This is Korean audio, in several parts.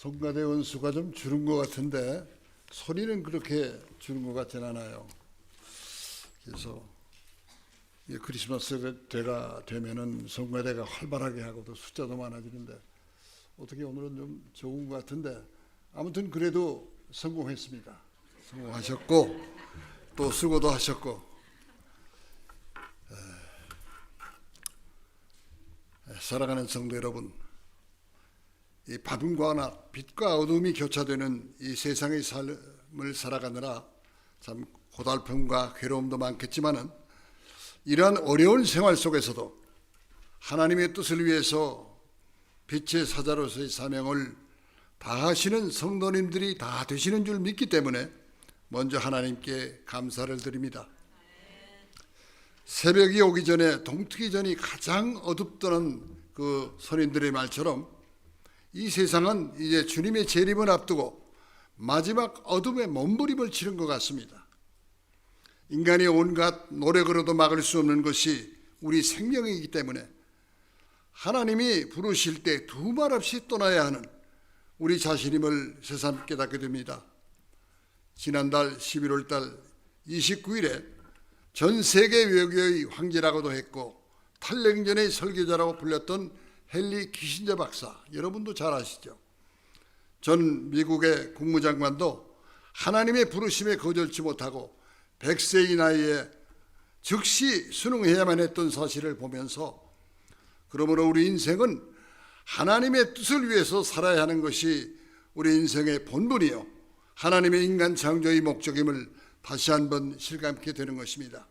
성가대 원수가 좀 줄은 것 같은데 소리는 그렇게 줄은 것 같진 않아요. 그래서 이 크리스마스 때가 되면은 성가대가 활발하게 하고도 숫자도 많아지는데 어떻게 오늘은 좀 좋은 것 같은데 아무튼 그래도 성공했습니다. 성공하셨고 또 수고도 하셨고 에, 사랑하는 성도 여러분 이 밤과 낮, 빛과 어둠이 교차되는 이 세상의 삶을 살아가느라 참 고달픔과 괴로움도 많겠지만은 이러한 어려운 생활 속에서도 하나님의 뜻을 위해서 빛의 사자로서의 사명을 다하시는 성도님들이 다 되시는 줄 믿기 때문에 먼저 하나님께 감사를 드립니다. 새벽이 오기 전에 동트기 전이 가장 어둡다는 그 선인들의 말처럼 이 세상은 이제 주님의 재림을 앞두고 마지막 어둠의 몸부림을 치른 것 같습니다. 인간이 온갖 노력으로도 막을 수 없는 것이 우리 생명이기 때문에 하나님이 부르실 때 두 말 없이 떠나야 하는 우리 자신임을 새삼 깨닫게 됩니다. 지난달 11월 달 29일에 전 세계 외교의 황제라고도 했고 탈냉전의 설계자라고 불렸던 헨리 키신저 박사 여러분도 잘 아시죠? 전 미국의 국무장관도 하나님의 부르심에 거절치 못하고 100세의 나이에 즉시 순응해야만 했던 사실을 보면서 그러므로 우리 인생은 하나님의 뜻을 위해서 살아야 하는 것이 우리 인생의 본분이요. 하나님의 인간 창조의 목적임을 다시 한번 실감케 되는 것입니다.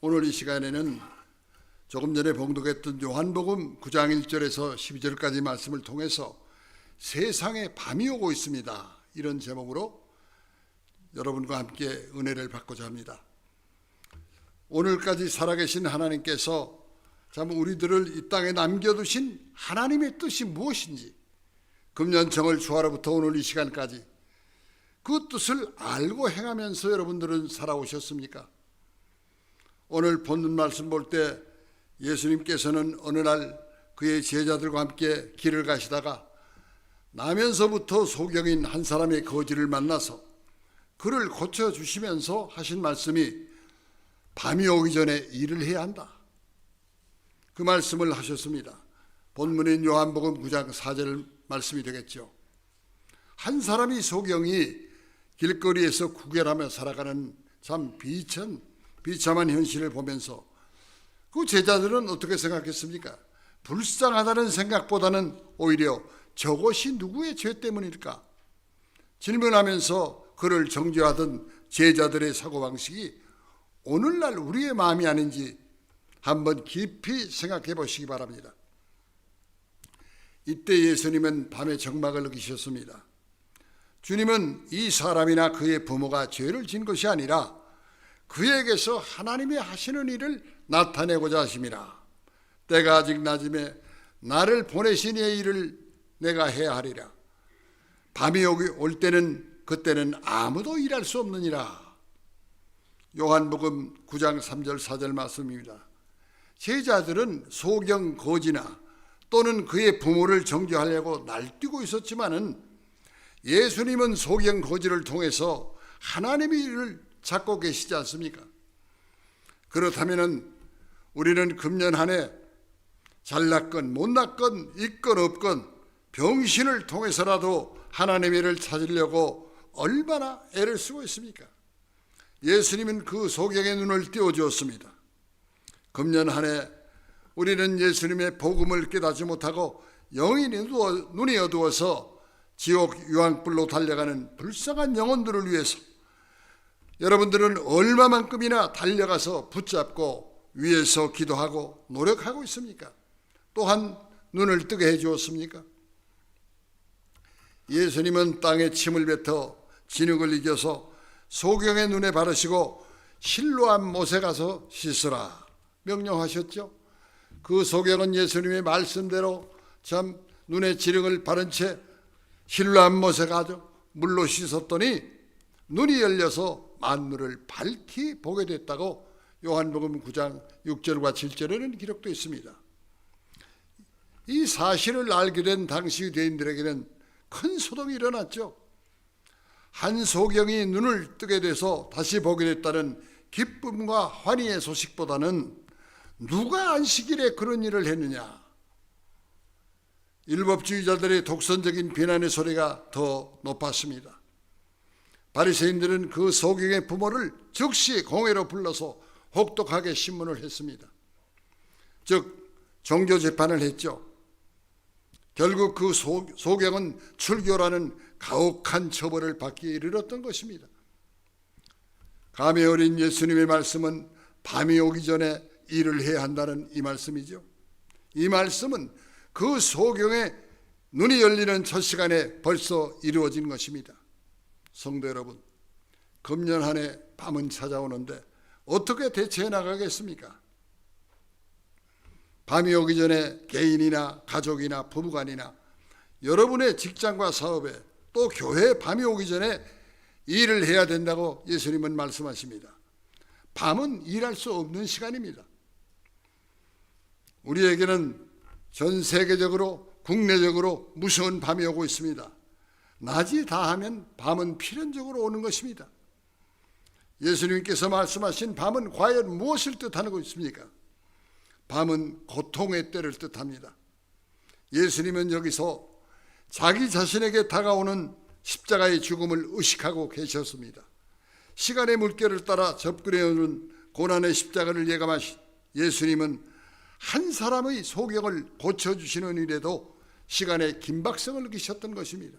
오늘 이 시간에는 조금 전에 봉독했던 요한복음 9장 1절에서 12절까지 말씀을 통해서 세상에 밤이 오고 있습니다. 이런 제목으로 여러분과 함께 은혜를 받고자 합니다. 오늘까지 살아계신 하나님께서 참 우리들을 이 땅에 남겨두신 하나님의 뜻이 무엇인지 금년청을 주하로부터 오늘 이 시간까지 그 뜻을 알고 행하면서 여러분들은 살아오셨습니까? 오늘 본문 말씀 볼때 예수님께서는 어느 날 그의 제자들과 함께 길을 가시다가 나면서부터 소경인 한 사람의 거지를 만나서 그를 고쳐 주시면서 하신 말씀이 밤이 오기 전에 일을 해야 한다. 그 말씀을 하셨습니다. 본문인 요한복음 9장 4절 말씀이 되겠죠. 한 사람이 소경이 길거리에서 구결하며 살아가는 참 비천, 비참한 현실을 보면서 그 제자들은 어떻게 생각했습니까? 불쌍하다는 생각보다는 오히려 저것이 누구의 죄 때문일까? 질문하면서 그를 정죄하던 제자들의 사고방식이 오늘날 우리의 마음이 아닌지 한번 깊이 생각해 보시기 바랍니다. 이때 예수님은 밤에 정막을 느끼셨습니다. 주님은 이 사람이나 그의 부모가 죄를 진 것이 아니라 그에게서 하나님이 하시는 일을 나타내고자 하심이라. 때가 아직 낮음에 나를 보내신 이의 일을 내가 해야 하리라. 밤이 오기 올 때는 그때는 아무도 일할 수 없느니라. 요한복음 9장 3절 4절 말씀입니다. 제자들은 소경 거지나 또는 그의 부모를 정죄하려고 날뛰고 있었지만은 예수님은 소경 거지를 통해서 하나님의 일을 찾고 계시지 않습니까? 그렇다면은 우리는 금년 한 해 잘났건 못났건 있건 없건 병신을 통해서라도 하나님의 일을 찾으려고 얼마나 애를 쓰고 있습니까? 예수님은 그 소경의 눈을 띄워주었습니다. 금년 한 해 우리는 예수님의 복음을 깨닫지 못하고 영이 눈이 어두워서 지옥 유황불로 달려가는 불쌍한 영혼들을 위해서 여러분들은 얼마만큼이나 달려가서 붙잡고 위에서 기도하고 노력하고 있습니까? 또한 눈을 뜨게 해 주었습니까? 예수님은 땅에 침을 뱉어 진흙을 이겨서 소경의 눈에 바르시고 실로한 못에 가서 씻으라 명령하셨죠. 그 소경은 예수님의 말씀대로 참 눈에 지름을 바른 채 실로한 못에 가서 물로 씻었더니 눈이 열려서 만물을 밝히 보게 됐다고 요한복음 9장 6절과 7절에는 기록되어 있습니다. 이 사실을 알게 된 당시 유대인들에게는 큰 소동이 일어났죠. 한 소경이 눈을 뜨게 돼서 다시 보게 됐다는 기쁨과 환희의 소식보다는 누가 안식일에 그런 일을 했느냐. 율법주의자들의 독선적인 비난의 소리가 더 높았습니다. 바리새인들은 그 소경의 부모를 즉시 공회로 불러서 혹독하게 신문을 했습니다. 즉 종교 재판을 했죠. 결국 그 소, 소경은 출교라는 가혹한 처벌을 받기에 이르렀던 것입니다. 감이 어린 예수님의 말씀은 밤이 오기 전에 일을 해야 한다는 이 말씀이죠. 이 말씀은 그 소경의 눈이 열리는 첫 시간에 벌써 이루어진 것입니다. 성도 여러분, 금년 한 해 밤은 찾아오는데 어떻게 대처해 나가겠습니까? 밤이 오기 전에 개인이나 가족이나 부부간이나 여러분의 직장과 사업에 또 교회에 밤이 오기 전에 일을 해야 된다고 예수님은 말씀하십니다. 밤은 일할 수 없는 시간입니다. 우리에게는 전 세계적으로 국내적으로 무서운 밤이 오고 있습니다. 낮이 다하면 밤은 필연적으로 오는 것입니다. 예수님께서 말씀하신 밤은 과연 무엇을 뜻하는 것입니까? 밤은 고통의 때를 뜻합니다. 예수님은 여기서 자기 자신에게 다가오는 십자가의 죽음을 의식하고 계셨습니다. 시간의 물결을 따라 접근해 오는 고난의 십자가를 예감하신 예수님은 한 사람의 소경을 고쳐주시는 일에도 시간의 긴박성을 느끼셨던 것입니다.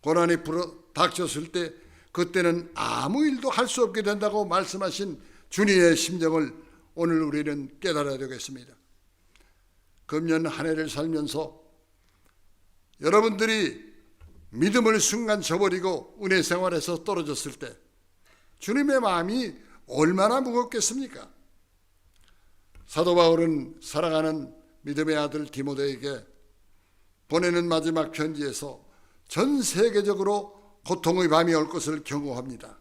고난이 불어 닥쳤을 때 그때는 아무 일도 할 수 없게 된다고 말씀하신 주님의 심정을 오늘 우리는 깨달아야 되겠습니다. 금년 한 해를 살면서 여러분들이 믿음을 순간 저버리고 은혜 생활에서 떨어졌을 때 주님의 마음이 얼마나 무겁겠습니까? 사도 바울은 사랑하는 믿음의 아들 디모데에게 보내는 마지막 편지에서 전 세계적으로 고통의 밤이 올 것을 경고합니다.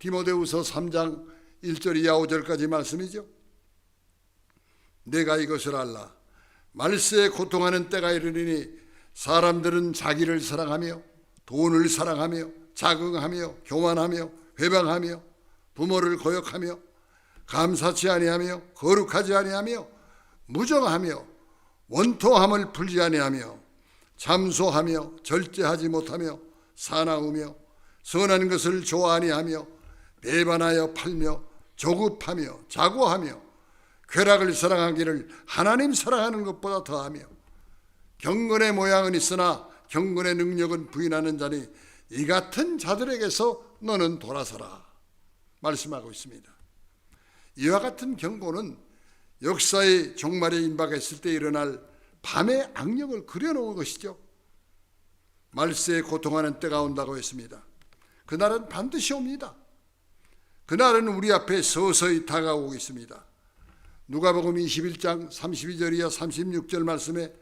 디모데후서 3장 1절 이하 5절까지 말씀이죠. 내가 이것을 알라. 말세에 고통하는 때가 이르리니 사람들은 자기를 사랑하며 돈을 사랑하며 자긍하며 교만하며 회방하며 부모를 거역하며 감사치 아니하며 거룩하지 아니하며 무정하며 원통함을 풀지 아니하며 참소하며 절제하지 못하며 사나우며 선한 것을 좋아하니하며 배반하여 팔며 조급하며 자고하며 쾌락을 사랑하기를 하나님 사랑하는 것보다 더하며 경건의 모양은 있으나 경건의 능력은 부인하는 자니 이 같은 자들에게서 너는 돌아서라 말씀하고 있습니다. 이와 같은 경고는 역사의 종말에 임박했을 때 일어날 밤의 악령을 그려놓은 것이죠. 말세에 고통하는 때가 온다고 했습니다. 그날은 반드시 옵니다. 그날은 우리 앞에 서서히 다가오고 있습니다. 누가복음 21장 32절 이하 36절 말씀에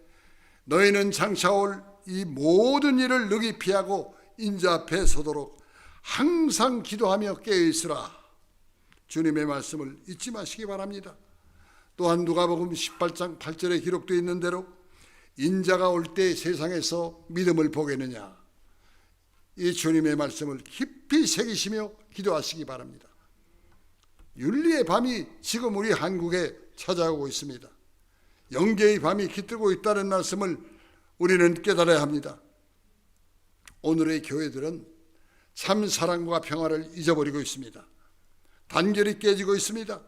너희는 장차 올 이 모든 일을 능히 피하고 인자 앞에 서도록 항상 기도하며 깨어 있으라. 주님의 말씀을 잊지 마시기 바랍니다. 또한 누가복음 18장 8절에 기록되어 있는 대로 인자가 올 때 세상에서 믿음을 보겠느냐. 이 주님의 말씀을 깊이 새기시며 기도하시기 바랍니다. 윤리의 밤이 지금 우리 한국에 찾아오고 있습니다. 영계의 밤이 깃들고 있다는 말씀을 우리는 깨달아야 합니다. 오늘의 교회들은 참 사랑과 평화를 잊어버리고 있습니다. 단결이 깨지고 있습니다.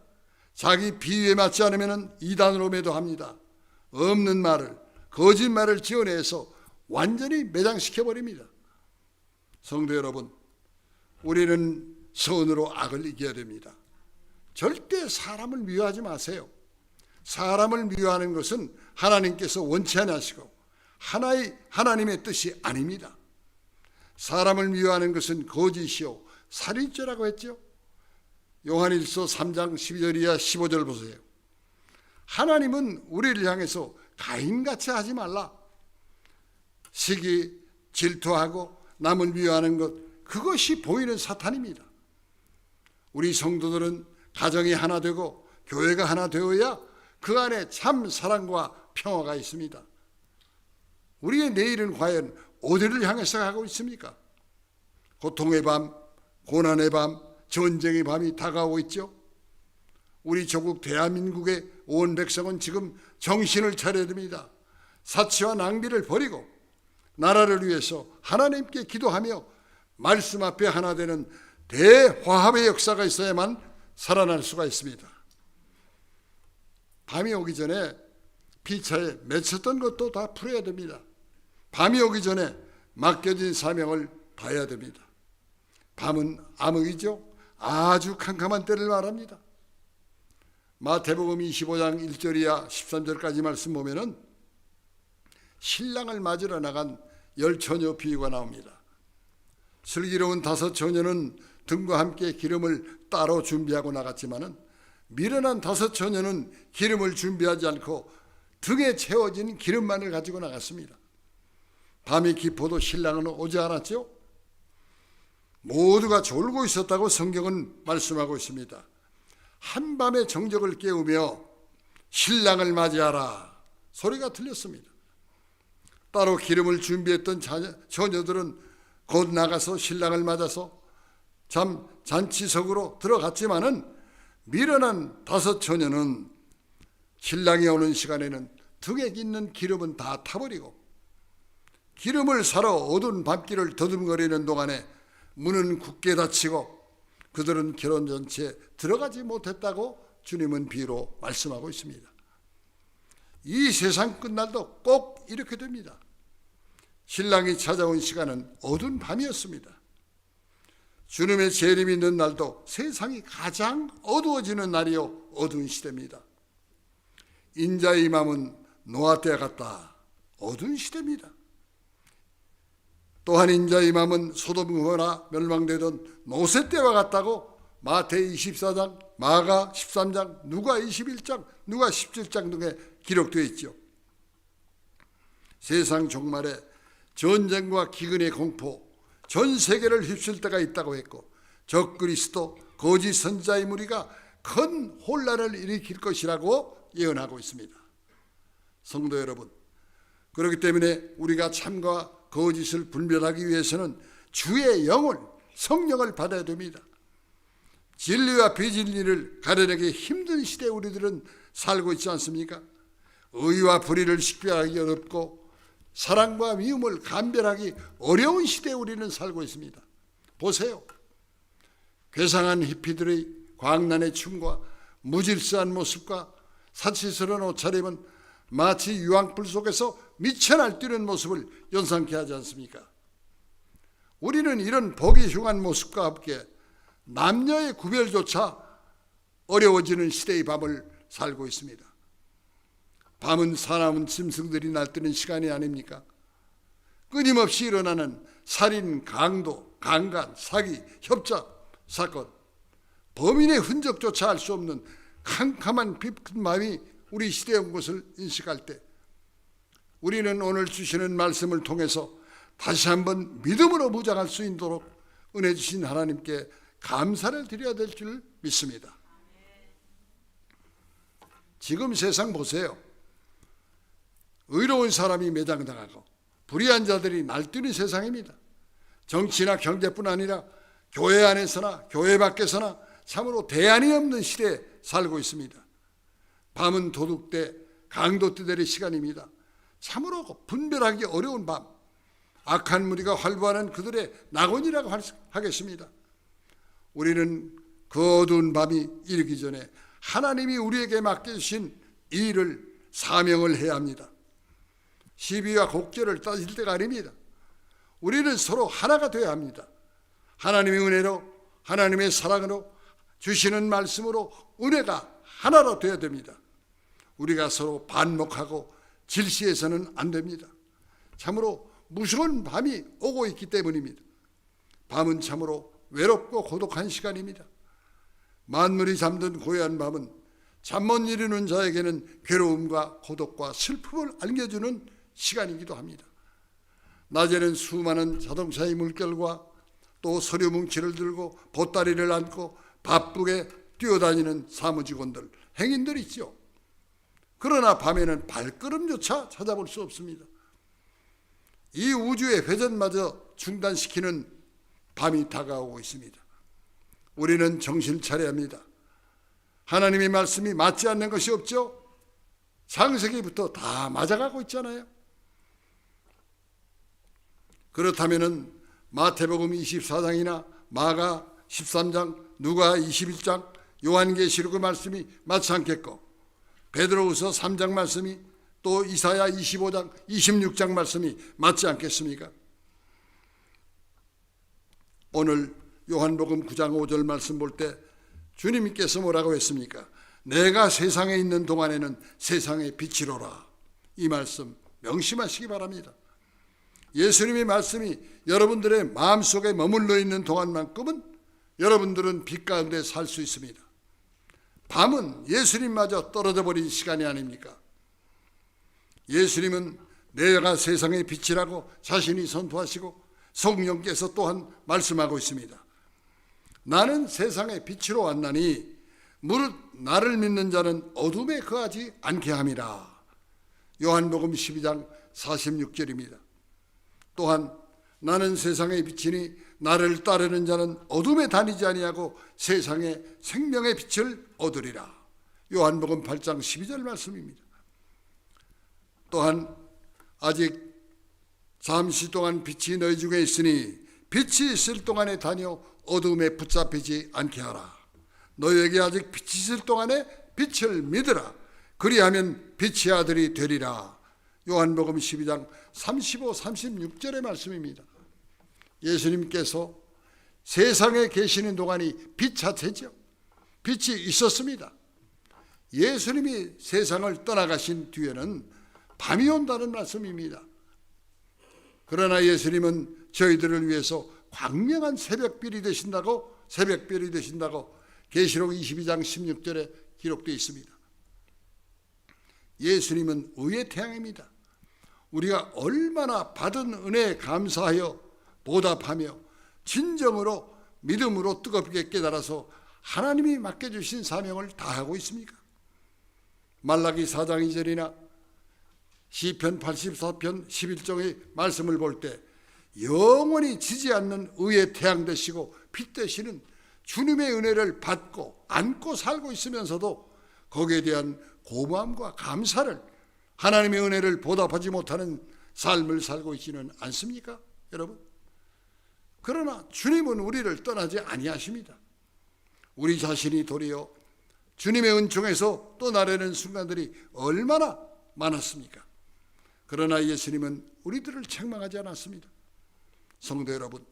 자기 비유에 맞지 않으면 이단으로 매도합니다. 없는 말을 거짓말을 지어내서 완전히 매장시켜 버립니다. 성도 여러분, 우리는 선으로 악을 이겨야 됩니다. 절대 사람을 미워하지 마세요. 사람을 미워하는 것은 하나님께서 원치 않으시고 하나의 하나님의 뜻이 아닙니다. 사람을 미워하는 것은 거짓이요 살인죄라고 했죠. 요한일서 3장 12절 이하 15절 보세요. 하나님은 우리를 향해서 가인같이 하지 말라. 시기, 질투하고 남을 미워하는 것 그것이 보이는 사탄입니다. 우리 성도들은 가정이 하나 되고 교회가 하나 되어야 그 안에 참 사랑과 평화가 있습니다. 우리의 내일은 과연 어디를 향해서 가고 있습니까? 고통의 밤, 고난의 밤, 전쟁의 밤이 다가오고 있죠. 우리 조국 대한민국의 온 백성은 지금 정신을 차려야 됩니다. 사치와 낭비를 버리고 나라를 위해서 하나님께 기도하며 말씀 앞에 하나 되는 대화합의 역사가 있어야만 살아날 수가 있습니다. 밤이 오기 전에 피차에 맺혔던 것도 다 풀어야 됩니다. 밤이 오기 전에 맡겨진 사명을 다해야 됩니다. 밤은 암흑이죠. 아주 캄캄한 때를 말합니다. 마태복음 25장 1절이야 13절까지 말씀 보면은 신랑을 맞으러 나간 열 처녀 비유가 나옵니다. 슬기로운 다섯 처녀는 등과 함께 기름을 따로 준비하고 나갔지만은 미련한 다섯 처녀는 기름을 준비하지 않고 등에 채워진 기름만을 가지고 나갔습니다. 밤이 깊어도 신랑은 오지 않았죠. 모두가 졸고 있었다고 성경은 말씀하고 있습니다. 한밤의 정적을 깨우며 신랑을 맞이하라 소리가 들렸습니다. 따로 기름을 준비했던 자녀, 처녀들은 곧 나가서 신랑을 맞아서 잠 잔치석으로 들어갔지만은 미련한 다섯 처녀는 신랑이 오는 시간에는 등에 있는 기름은 다 타버리고 기름을 사러 어두운 밤길을 더듬거리는 동안에 문은 굳게 닫히고 그들은 결혼 전체에 들어가지 못했다고 주님은 비로 말씀하고 있습니다. 이 세상 끝날도 꼭 이렇게 됩니다. 신랑이 찾아온 시간은 어두운 밤이었습니다. 주님의 재림이 있는 날도 세상이 가장 어두워지는 날이요 어두운 시대입니다. 인자의 마음은 노아 때 같다. 어두운 시대입니다. 또한 인자의 마음은 소돔과 멸망되던 노세 때와 같다고 마태 24장, 마가 13장, 누가 21장, 누가 17장 등에 기록되어 있죠. 세상 종말에 전쟁과 기근의 공포, 전 세계를 휩쓸 때가 있다고 했고 적그리스도 거짓 선자의 무리가 큰 혼란을 일으킬 것이라고 예언하고 있습니다. 성도 여러분, 그렇기 때문에 우리가 참과 거짓을 분별하기 위해서는 주의 영을 성령을 받아야 됩니다. 진리와 비진리를 가려내기 힘든 시대에 우리들은 살고 있지 않습니까? 의와 불의를 식별하기 어렵고 사랑과 미움을 감별하기 어려운 시대에 우리는 살고 있습니다. 보세요. 괴상한 히피들의 광란의 춤과 무질서한 모습과 사치스러운 옷차림은 마치 유황불 속에서 미쳐 날뛰는 모습을 연상케 하지 않습니까? 우리는 이런 보기 흉한 모습과 함께 남녀의 구별조차 어려워지는 시대의 밤을 살고 있습니다. 밤은 사나운 짐승들이 날뛰는 시간이 아닙니까? 끊임없이 일어나는 살인, 강도, 강간, 사기, 협작 사건, 범인의 흔적조차 알 수 없는 캄캄한 깊은 마음이 우리 시대에 온 것을 인식할 때 우리는 오늘 주시는 말씀을 통해서 다시 한번 믿음으로 무장할 수 있도록 은혜 주신 하나님께 감사를 드려야 될 줄 믿습니다. 지금 세상 보세요. 의로운 사람이 매장당하고 불의한 자들이 날뛰는 세상입니다. 정치나 경제뿐 아니라 교회 안에서나 교회 밖에서나 참으로 대안이 없는 시대에 살고 있습니다. 밤은 도둑대, 강도떼 될 시간입니다. 참으로 분별하기 어려운 밤, 악한 무리가 활보하는 그들의 낙원이라고 하겠습니다. 우리는 그 어두운 밤이 이르기 전에 하나님이 우리에게 맡겨주신 일을 사명을 해야 합니다. 시비와 곡절을 따질 때가 아닙니다. 우리는 서로 하나가 되어야 합니다. 하나님의 은혜로 하나님의 사랑으로 주시는 말씀으로 은혜가 하나로 되어야 됩니다. 우리가 서로 반목하고 질시해서는 안 됩니다. 참으로 무서운 밤이 오고 있기 때문입니다. 밤은 참으로 외롭고 고독한 시간입니다. 만물이 잠든 고요한 밤은 잠 못 이루는 자에게는 괴로움과 고독과 슬픔을 안겨주는 시간이기도 합니다. 낮에는 수많은 자동차의 물결과 또 서류 뭉치를 들고 보따리를 안고 바쁘게 뛰어다니는 사무직원들, 행인들 있죠. 그러나 밤에는 발걸음조차 찾아볼 수 없습니다. 이 우주의 회전마저 중단시키는 밤이 다가오고 있습니다. 우리는 정신을 차려야 합니다. 하나님의 말씀이 맞지 않는 것이 없죠? 창세기부터 다 맞아가고 있잖아요. 그렇다면은 마태복음 24장이나 마가 13장, 누가 21장, 요한계시록 그 말씀이 맞지 않겠고 베드로후서 3장 말씀이 또 이사야 25장, 26장 말씀이 맞지 않겠습니까? 오늘 요한복음 9장 5절 말씀 볼 때 주님께서 뭐라고 했습니까? 내가 세상에 있는 동안에는 세상의 빛이로라. 이 말씀 명심하시기 바랍니다. 예수님의 말씀이 여러분들의 마음속에 머물러 있는 동안만큼은 여러분들은 빛 가운데 살 수 있습니다. 밤은 예수님마저 떨어져 버린 시간이 아닙니까? 예수님은 내가 세상의 빛이라고 자신이 선포하시고 성령께서 또한 말씀하고 있습니다. 나는 세상의 빛으로 왔나니 무릇 나를 믿는 자는 어둠에 거하지 않게 함이라. 요한복음 12장 46절입니다. 또한 나는 세상의 빛이니 나를 따르는 자는 어둠에 다니지 아니하고 세상의 생명의 빛을 얻으리라. 요한복음 8장 12절 말씀입니다. 또한 아직 잠시 동안 빛이 너희 중에 있으니 빛이 있을 동안에 다녀 어둠에 붙잡히지 않게 하라. 너희에게 아직 빛이 있을 동안에 빛을 믿으라. 그리하면 빛의 아들이 되리라. 요한복음 12장 35, 36절의 말씀입니다. 예수님께서 세상에 계시는 동안이 빛 자체죠. 빛이 있었습니다. 예수님이 세상을 떠나가신 뒤에는 밤이 온다는 말씀입니다. 그러나 예수님은 저희들을 위해서 광명한 새벽별이 되신다고 새벽별이 되신다고 계시록 22장 16절에 기록되어 있습니다. 예수님은 의의 태양입니다. 우리가 얼마나 받은 은혜에 감사하여 보답하며 진정으로 믿음으로 뜨겁게 깨달아서 하나님이 맡겨주신 사명을 다하고 있습니까? 말라기 4장 2절이나 시편 84편 11종의 말씀을 볼 때 영원히 지지 않는 의의 태양 되시고 빛 되시는 주님의 은혜를 받고 안고 살고 있으면서도 거기에 대한 고마움과 감사를 하나님의 은혜를 보답하지 못하는 삶을 살고 있지는 않습니까? 여러분? 그러나 주님은 우리를 떠나지 아니하십니다. 우리 자신이 도리어 주님의 은총에서 떠나려는 순간들이 얼마나 많았습니까? 그러나 예수님은 우리들을 책망하지 않았습니다. 성도 여러분,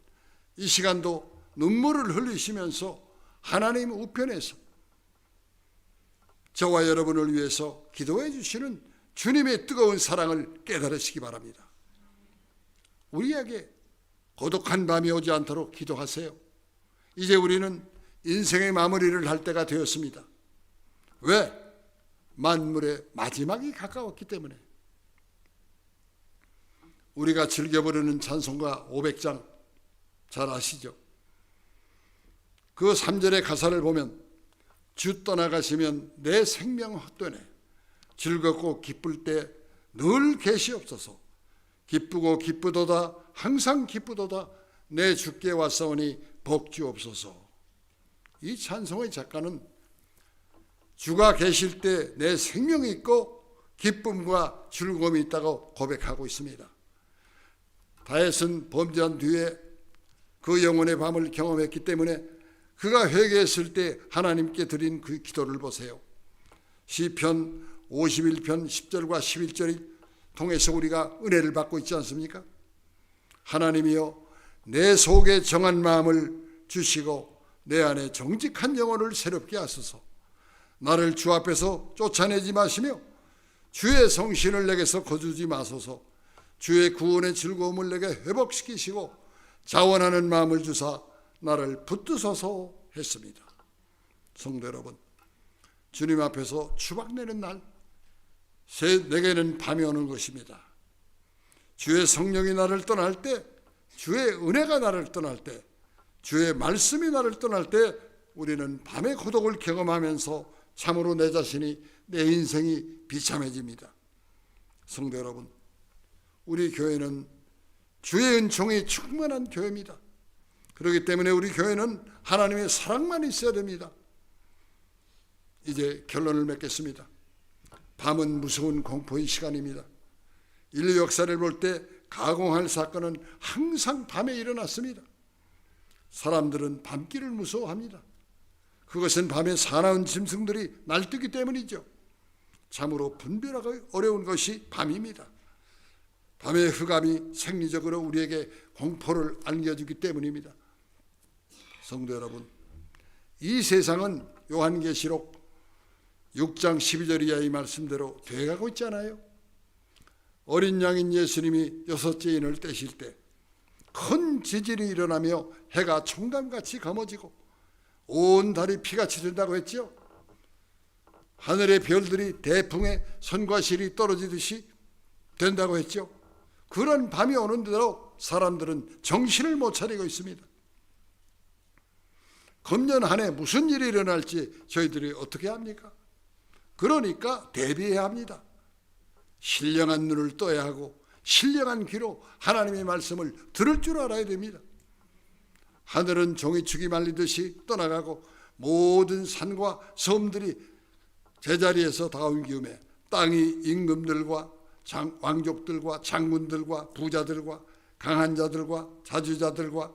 이 시간도 눈물을 흘리시면서 하나님 우편에서 저와 여러분을 위해서 기도해 주시는 주님의 뜨거운 사랑을 깨달으시기 바랍니다. 우리에게 고독한 밤이 오지 않도록 기도하세요. 이제 우리는 인생의 마무리를 할 때가 되었습니다. 왜? 만물의 마지막이 가까웠기 때문에. 우리가 즐겨 부르는 찬송가 500장 잘 아시죠? 그 3절의 가사를 보면 주 떠나가시면 내 생명 헛되네 즐겁고 기쁠 때 늘 계시옵소서 기쁘고 기쁘도다 항상 기쁘도다 내 주께 왔사오니 복주옵소서 이 찬송의 작가는 주가 계실 때 내 생명이 있고 기쁨과 즐거움이 있다고 고백하고 있습니다. 다윗은 범죄한 뒤에 그 영혼의 밤을 경험했기 때문에 그가 회개했을 때 하나님께 드린 그 기도를 보세요. 시편 51편 10절과 11절이 통해서 우리가 은혜를 받고 있지 않습니까? 하나님이여 내 속에 정한 마음을 주시고 내 안에 정직한 영혼을 새롭게 하소서. 나를 주 앞에서 쫓아내지 마시며 주의 성신을 내게서 거두지 마소서. 주의 구원의 즐거움을 내게 회복시키시고 자원하는 마음을 주사 나를 붙드소서 했습니다. 성도 여러분, 주님 앞에서 추박내는 날, 내게는 밤이 오는 것입니다. 주의 성령이 나를 떠날 때, 주의 은혜가 나를 떠날 때, 주의 말씀이 나를 떠날 때, 우리는 밤의 고독을 경험하면서 참으로 내 자신이 내 인생이 비참해집니다. 성도 여러분, 우리 교회는 주의 은총이 충만한 교회입니다. 그렇기 때문에 우리 교회는 하나님의 사랑만 있어야 됩니다. 이제 결론을 맺겠습니다. 밤은 무서운 공포의 시간입니다. 인류 역사를 볼 때 가공할 사건은 항상 밤에 일어났습니다. 사람들은 밤길을 무서워합니다. 그것은 밤에 사나운 짐승들이 날뛰기 때문이죠. 참으로 분별하기 어려운 것이 밤입니다. 밤의 흑암이 생리적으로 우리에게 공포를 안겨주기 때문입니다. 성도 여러분, 이 세상은 요한계시록 6장 12절 이하의 말씀대로 돼가고 있잖아요. 어린 양인 예수님이 여섯째 인을 떼실 때 큰 지진이 일어나며 해가 총감같이 검어지고 온 달이 피같이 된다고 했죠. 하늘의 별들이 대풍에 선과 실이 떨어지듯이 된다고 했죠. 그런 밤이 오는 대로 사람들은 정신을 못 차리고 있습니다. 금년 한 해 무슨 일이 일어날지 저희들이 어떻게 합니까? 그러니까 대비해야 합니다. 신령한 눈을 떠야 하고 신령한 귀로 하나님의 말씀을 들을 줄 알아야 됩니다. 하늘은 종이축이 말리듯이 떠나가고 모든 산과 섬들이 제자리에서 다 옮기음에 땅이 임금들과 장, 왕족들과 장군들과 부자들과 강한 자들과 자주자들과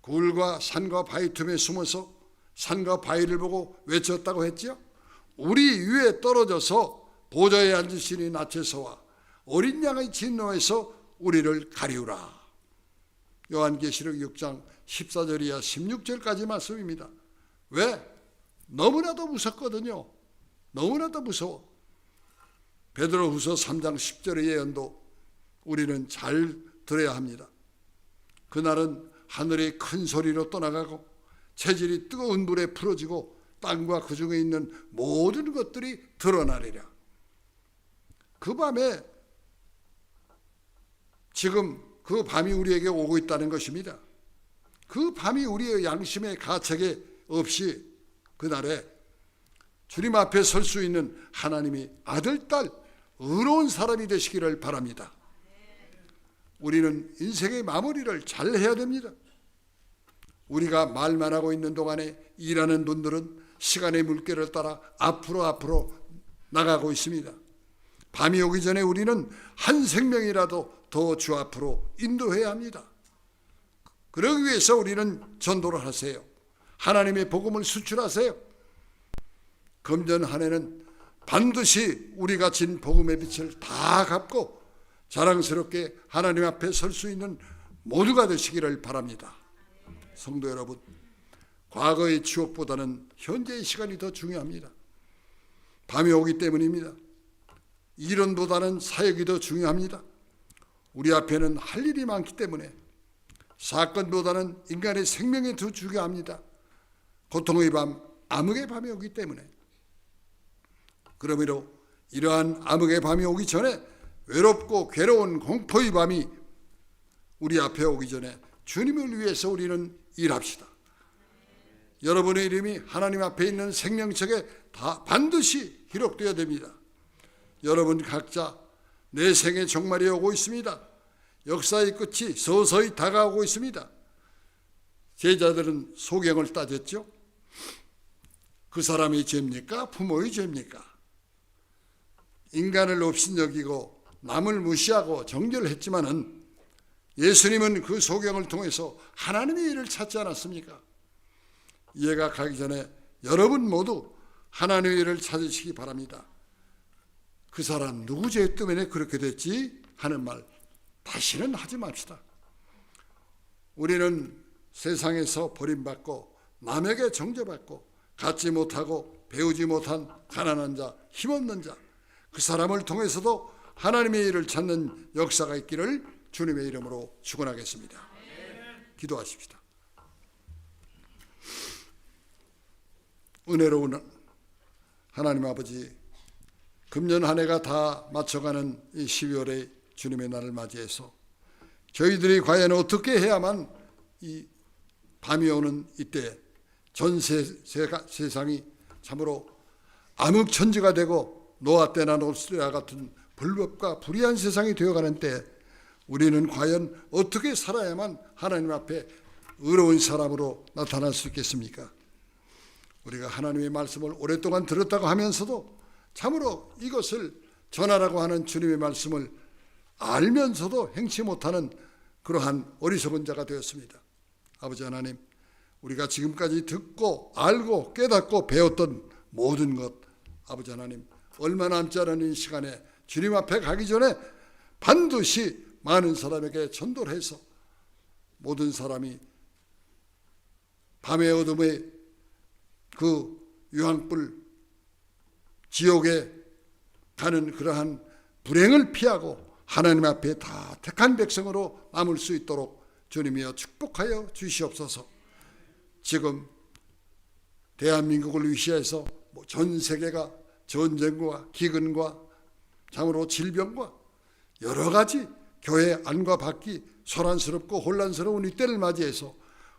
굴과 산과 바위 틈에 숨어서 산과 바위를 보고 외쳤다고 했지요. 우리 위에 떨어져서 보좌에 앉으시니 낯에서와 어린 양의 진노에서 우리를 가리우라. 요한계시록 6장 14절 이하 16절까지 말씀입니다. 왜? 너무나도 무섭거든요. 너무나도 무서워. 베드로 후서 3장 10절의 예언도 우리는 잘 들어야 합니다. 그날은 하늘이 큰 소리로 떠나가고 체질이 뜨거운 불에 풀어지고 땅과 그 중에 있는 모든 것들이 드러나리라. 그 밤에 지금 그 밤이 우리에게 오고 있다는 것입니다. 그 밤이 우리의 양심의 가책에 없이 그날에 주님 앞에 설 수 있는 하나님이 아들, 딸, 의로운 사람이 되시기를 바랍니다. 우리는 인생의 마무리를 잘 해야 됩니다. 우리가 말만 하고 있는 동안에 일하는 분들은 시간의 물결을 따라 앞으로 앞으로 나가고 있습니다. 밤이 오기 전에 우리는 한 생명이라도 더 주 앞으로 인도해야 합니다. 그러기 위해서 우리는 전도를 하세요. 하나님의 복음을 수출하세요. 금전 한 해는 반드시 우리가 진 복음의 빛을 다 갚고 자랑스럽게 하나님 앞에 설 수 있는 모두가 되시기를 바랍니다. 성도 여러분, 과거의 추억보다는 현재의 시간이 더 중요합니다. 밤이 오기 때문입니다. 이론보다는 사역이 더 중요합니다. 우리 앞에는 할 일이 많기 때문에 사건보다는 인간의 생명이 더 중요합니다. 고통의 밤, 암흑의 밤이 오기 때문에 그러므로 이러한 암흑의 밤이 오기 전에 외롭고 괴로운 공포의 밤이 우리 앞에 오기 전에 주님을 위해서 우리는 일합시다. 여러분의 이름이 하나님 앞에 있는 생명책에 다 반드시 기록되어야 됩니다. 여러분 각자 내 생의 종말이 오고 있습니다. 역사의 끝이 서서히 다가오고 있습니다. 제자들은 소경을 따졌죠. 그 사람이 죄입니까? 부모의 죄입니까? 인간을 없인 여기고 남을 무시하고 정결했지만은 예수님은 그 소경을 통해서 하나님의 일을 찾지 않았습니까? 이해가 가기 전에 여러분 모두 하나님의 일을 찾으시기 바랍니다. 그 사람 누구 죄 때문에 그렇게 됐지 하는 말 다시는 하지 맙시다. 우리는 세상에서 버림받고 남에게 정죄받고 갖지 못하고 배우지 못한 가난한 자, 힘없는 자, 그 사람을 통해서도 하나님의 일을 찾는 역사가 있기를 주님의 이름으로 축원하겠습니다. 기도하십시다. 은혜로운 하나님 아버지, 금년 한 해가 다 맞춰가는 이 12월의 주님의 날을 맞이해서 저희들이 과연 어떻게 해야만 이 밤이 오는 이때 전 세, 세상이 참으로 암흑천지가 되고 노아 때나 노스레와 같은 불법과 불의한 세상이 되어가는 때 우리는 과연 어떻게 살아야만 하나님 앞에 의로운 사람으로 나타날 수 있겠습니까? 우리가 하나님의 말씀을 오랫동안 들었다고 하면서도 참으로 이것을 전하라고 하는 주님의 말씀을 알면서도 행치 못하는 그러한 어리석은 자가 되었습니다. 아버지 하나님, 우리가 지금까지 듣고 알고 깨닫고 배웠던 모든 것, 아버지 하나님, 얼마 남지 않은 이 시간에 주님 앞에 가기 전에 반드시 많은 사람에게 전도를 해서 모든 사람이 밤의 어둠에 그 유황불 지옥에 가는 그러한 불행을 피하고 하나님 앞에 다 택한 백성으로 남을 수 있도록 주님이여 축복하여 주시옵소서. 지금 대한민국을 위시해서 뭐전 세계가 전쟁과 기근과 참으로 질병과 여러 가지 교회 안과 밖이 소란스럽고 혼란스러운 이때를 맞이해서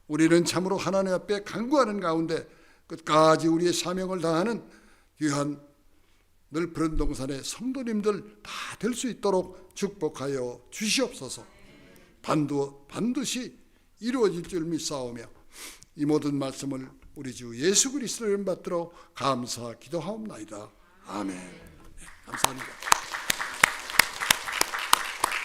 우리는 참으로 하나님 앞에 간구하는 가운데 끝까지 우리의 사명을 다하는 귀한 늘 부른동산의 성도님들 다 될 수 있도록 축복하여 주시옵소서. 반드, 반드시 이루어질 줄 믿사오며 이 모든 말씀을 우리 주 예수 그리스도를 받들어 감사 기도하옵나이다. 아멘. 네, 감사합니다.